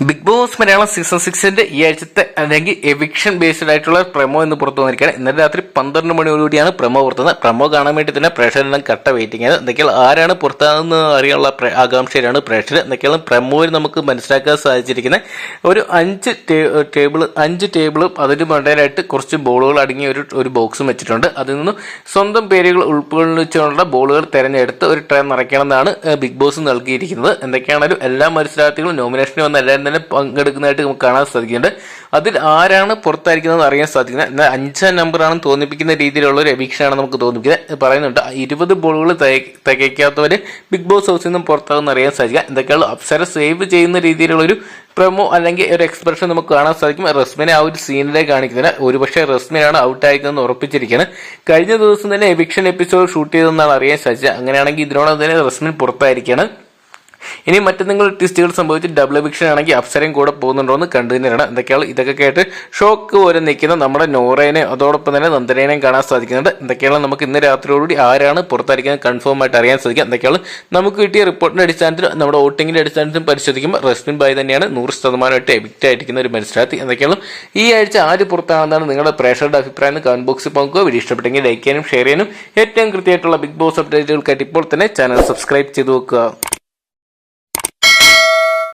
Big Boss Malayalam season സിക്സിന്റെ ഈ ആഴ്ചത്തെ അല്ലെങ്കിൽ എവിക്ഷൻ ബേസ്ഡ് ആയിട്ടുള്ള പ്രമോ എന്ന് പുറത്തു വന്നിരിക്കുകയാണ്. ഇന്നലെ രാത്രി പന്ത്രണ്ട് മണിയോടുകൂടിയാണ് പ്രമോ പുറത്തുന്നത്. പ്രമോ കാണാൻ വേണ്ടി തന്നെ പ്രേക്ഷകരെല്ലാം കട്ട വെയിറ്റിംഗ് ആണ് എന്തൊക്കെയാണ് ആരാണ് പുറത്താകുന്ന അറിയാനുള്ള ആകാംക്ഷയിലാണ് പ്രേക്ഷകർ. എന്തൊക്കെയാണ് പ്രമോയിൽ നമുക്ക് മനസ്സിലാക്കാൻ സാധിച്ചിരിക്കുന്നത്. ഒരു അഞ്ച് ടേബിൾ അഞ്ച് ടേബിളും അതിന് മണ്ടയിലായിട്ട് കുറച്ച് ബോളുകൾ അടങ്ങിയ ഒരു ഒരു ബോക്സും വെച്ചിട്ടുണ്ട്. അതിൽ നിന്ന് സ്വന്തം പേരുകൾ ഉൾക്കൊള്ളിച്ചുകൊണ്ടുള്ള ബോളുകൾ തിരഞ്ഞെടുത്ത് ഒരു ട്രെയിൻ നിറയ്ക്കണമെന്നാണ് ബിഗ് ബോസ് നൽകിയിരിക്കുന്നത്. എന്തൊക്കെയാണെങ്കിലും എല്ലാ മത്സരാർത്ഥികളും നോമിനേഷന് വന്ന എല്ലാവരും തന്നെ പങ്കെടുക്കുന്നതായിട്ട് നമുക്ക് കാണാൻ സാധിക്കുന്നുണ്ട്. അതിൽ ആരാണ് പുറത്തായിരിക്കുന്നത് അറിയാൻ സാധിക്കുന്നത് എന്നാൽ അഞ്ചാം നമ്പറാണെന്ന് തോന്നിപ്പിക്കുന്ന രീതിയിലുള്ള ഒരു എവിക്ഷനാണ് നമുക്ക് തോന്നിപ്പിക്കുന്നത്. പറയുന്നുണ്ട് ഇരുപത് ബോളുകൾ തികയ്ക്കാത്തവർ ബിഗ് ബോസ് ഹൗസിൽ നിന്നും പുറത്താകുമെന്ന് അറിയാൻ സാധിക്കുക എന്തൊക്കെയാണ് അപ്സര സേവ് ചെയ്യുന്ന രീതിയിലുള്ളൊരു പ്രമോ അല്ലെങ്കിൽ ഒരു എക്സ്പ്രഷൻ നമുക്ക് കാണാൻ സാധിക്കും. റസ്മിനെ ആ ഒരു സീനിലെ കാണിക്കുന്നില്ല. ഒരുപക്ഷെ റസ്മിനാണ് ഔട്ട് ആയിരിക്കുന്നതെന്ന് ഉറപ്പിച്ചിരിക്കുകയാണ്. കഴിഞ്ഞ ദിവസം തന്നെ എവിക്ഷൻ എപ്പിസോഡ് ഷൂട്ട് ചെയ്തെന്നാണ് അറിയാൻ സാധിച്ചത്. അങ്ങനെയാണെങ്കിൽ ഇതിനോടൊപ്പം തന്നെ റസ്മിൻ പുറത്തായിരിക്കുകയാണ്. ഇനി മറ്റെന്തെങ്കിലും ട്വിസ്റ്റുകൾ സംഭവിച്ച് ഡബിൾ എവിക്ഷൻ ആണെങ്കിൽ അപ്സരയും കൂടെ പോകുന്നുണ്ടോ എന്ന് കണ്ടു തന്നെയാണ് എന്തൊക്കെയാണ് ഇതൊക്കെ കേട്ട് ഷോക്ക് പോലെ നിൽക്കുന്ന നമ്മുടെ നോറേനെ അതോടൊപ്പം തന്നെ നന്ദനേനെയും കാണാൻ സാധിക്കുന്നുണ്ട്. എന്തൊക്കെയാണ് നമുക്ക് ഇന്ന് രാത്രിയോടുകൂടി ആരാണ് പുറത്തായിരിക്കുന്നത് കൺഫേം ആയിട്ട് അറിയാൻ സാധിക്കും എന്തൊക്കെയാണ് നമുക്ക് കിട്ടിയ റിപ്പോർട്ടിന്റെ അടിസ്ഥാനത്തിൽ നമ്മുടെ വോട്ടിങ്ങിന്റെ അടിസ്ഥാനത്തിൽ പരിശോധിക്കുമ്പോൾ റസ്മിൻ ബായ് തന്നെയാണ് നൂറ് ശതമാനമായിട്ട് എവിക്റ്റ് ആയിരിക്കുന്ന ഒരു മത്സരാർത്ഥി. എന്തൊക്കെയാണ് ഈ ആഴ്ച ആര് പുറത്താണെന്നാണ് നിങ്ങളുടെ പ്രേക്ഷകരുടെ അഭിപ്രായം കമന്റ് ബോക്സിൽ പങ്കുക വീഡിയോ ഇഷ്ടപ്പെട്ടെങ്കിൽ ലൈക്ക് ചെയ്യാനും ഷെയർ ചെയ്യാനും ഏറ്റവും കൃത്യമായിട്ടുള്ള ബിഗ് ബോസ് അപ്ഡേറ്റുകൾക്കായിട്ട് ഇപ്പോൾ തന്നെ ചാനൽ സബ്സ്ക്രൈബ് ചെയ്ത് വെക്കുക.